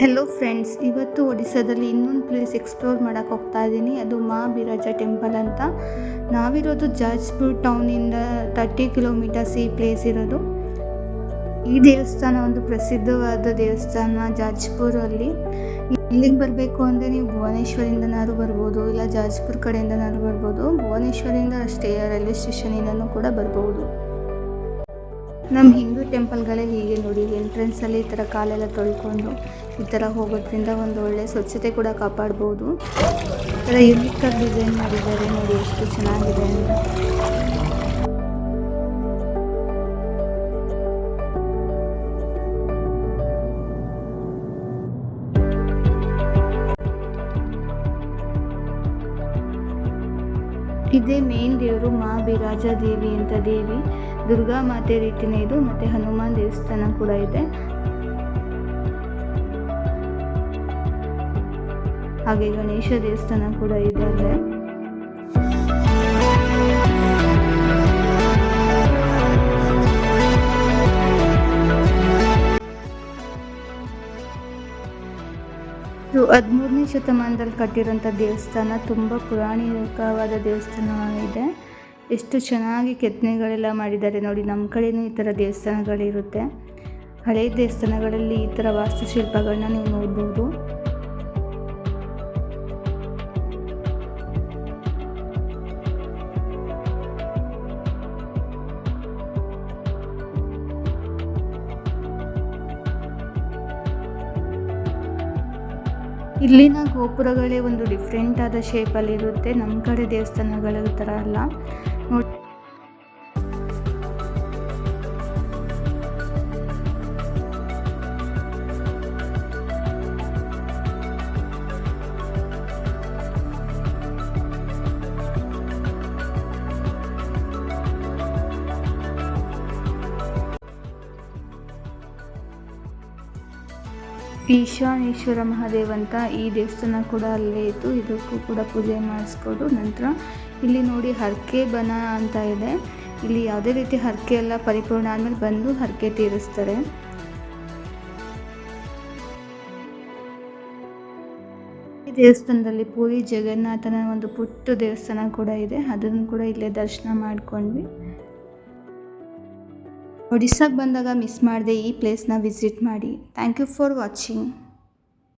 Hello friends ಇವತ್ತು ಒಡಿಸ್ಸಾದಲ್ಲಿ ಇನ್ನೊಂದು place explore ಮಾಡೋಕ್ಕೆ ಹೋಗ್ತಾ ಇದ್ದೀನಿ. ಅದು ಮಾ ಬಿರಾಜ ಟೆಂಪಲ್ ಅಂತ. ನಾವಿರೋದು ಜಾಜ್ಪುರ್ ಟೌನಿಂದ ತರ್ಟಿ ಕಿಲೋಮೀಟರ್ಸ್ ಈ ಪ್ಲೇಸ್ ಇರೋದು. ಈ ದೇವಸ್ಥಾನ ಒಂದು ಪ್ರಸಿದ್ಧವಾದ ದೇವಸ್ಥಾನ ಜಾಜ್ಪುರಲ್ಲಿ. ಇಲ್ಲಿಗೆ ಬರಬೇಕು ಅಂದರೆ ನೀವು ಭುವನೇಶ್ವರಿಂದನಾದ್ರೂ ಬರ್ಬೋದು, ಇಲ್ಲ ಜಾಜ್ಪುರ್ ಕಡೆಯಿಂದನಾದ್ರು ಬರ್ಬೋದು. ಭುವನೇಶ್ವರಿಂದ ಅಷ್ಟೇ ರೈಲ್ವೆ ಸ್ಟೇಷನಿಂದನೂ ಕೂಡ ಬರ್ಬೋದು. ನಮ್ಮ ಹಿಂದೂ ಟೆಂಪಲ್ಗಳೇ ಹೀಗೆ ನೋಡಿ, ಎಂಟ್ರೆನ್ಸಲ್ಲಿ ಈ ಥರ ಕಾಲೆಲ್ಲ ತೊಳ್ಕೊಂಡು ಈ ಥರ ಹೋಗೋದ್ರಿಂದ ಒಂದು ಒಳ್ಳೆ ಸ್ವಚ್ಛತೆ ಕೂಡ ಕಾಪಾಡ್ಬೋದು. ಈ ಥರ ಯುನಿಕಾಗಿ ಡಿಸೈನ್ ಮಾಡಿದ್ದಾರೆ ನೋಡಿ, ಎಷ್ಟು ಚೆನ್ನಾಗಿದೆ ಅಂತ. ಇದೇ ಮೇನ್ ದೇವರು ಮಾ ಬಿರಾಜ ದೇವಿ ಅಂತ ದೇವಿ. ದುರ್ಗಾ ಮಾತೆ ರೀತಿನೇ ಇದು, ಮತ್ತೆ ಹನುಮಾನ್ ದೇವಸ್ಥಾನ ಕೂಡ ಇದೆ. ಹಾಗೆ ಗಣೇಶ ದೇವಸ್ಥಾನ ಕೂಡ ಇದೆ ಅಲ್ಲೇ. ಇದು ಹದಿಮೂರನೇ ಶತಮಾನದಲ್ಲಿ ಕಟ್ಟಿರೋಂಥ ದೇವಸ್ಥಾನ, ತುಂಬ ಪುರಾಣಿಕವಾದ ದೇವಸ್ಥಾನ ಇದೆ ಎಷ್ಟು ಚೆನ್ನಾಗಿ ಕೆತ್ತನೆಗಳೆಲ್ಲ ಮಾಡಿದ್ದಾರೆ ನೋಡಿ, ನಮ್ಮ ಕಡೆಯೂ ಈ ಥರ ದೇವಸ್ಥಾನಗಳಿರುತ್ತೆ. ಹಳೆಯ ದೇವಸ್ಥಾನಗಳಲ್ಲಿ ಈ ಥರ ವಾಸ್ತುಶಿಲ್ಪಗಳನ್ನ ನೀವು ನೋಡ್ಬೋದು. ಇಲ್ಲಿನ ಗೋಪುರಗಳೇ ಒಂದು ಡಿಫ್ರೆಂಟ್ ಆದ ಶೇಪಲ್ಲಿರುತ್ತೆ ನಮ್ಮ ಕಡೆ ದೇವಸ್ಥಾನಗಳ ಥರ ಅಲ್ಲ. ನೋಡಿ ಈಶಾನೇಶ್ವರ ಮಹಾದೇವ್ ಅಂತ ಈ ದೇವಸ್ಥಾನ ಕೂಡ ಅಲ್ಲೇ ಇತ್ತು. ಇದಕ್ಕೂ ಕೂಡ ಪೂಜೆ ಮಾಡಿಸ್ಕೊಂಡು ನಂತರ ಇಲ್ಲಿ ನೋಡಿ ಹರಕೆ ಬನ ಅಂತ ಇದೆ. ಇಲ್ಲಿ ಯಾವುದೇ ರೀತಿ ಹರಕೆ ಎಲ್ಲ ಪರಿಪೂರ್ಣ ಆದಮೇಲೆ ಬಂದು ಹರಕೆ ತೀರಿಸ್ತಾರೆ. ಈ ದೇವಸ್ಥಾನದಲ್ಲಿ ಪೂರಿ ಜಗನ್ನಾಥನ ಒಂದು ಪುಟ್ಟ ದೇವಸ್ಥಾನ ಕೂಡ ಇದೆ. ಅದನ್ನು ಕೂಡ ಇಲ್ಲೇ ದರ್ಶನ ಮಾಡ್ಕೊಂಡ್ವಿ. ಒಡಿಸ್ಸಾಗೆ ಬಂದಾಗ ಮಿಸ್ ಮಾಡದೆ ಈ ಪ್ಲೇಸ್ನ ವಿಸಿಟ್ ಮಾಡಿ. Thank you for watching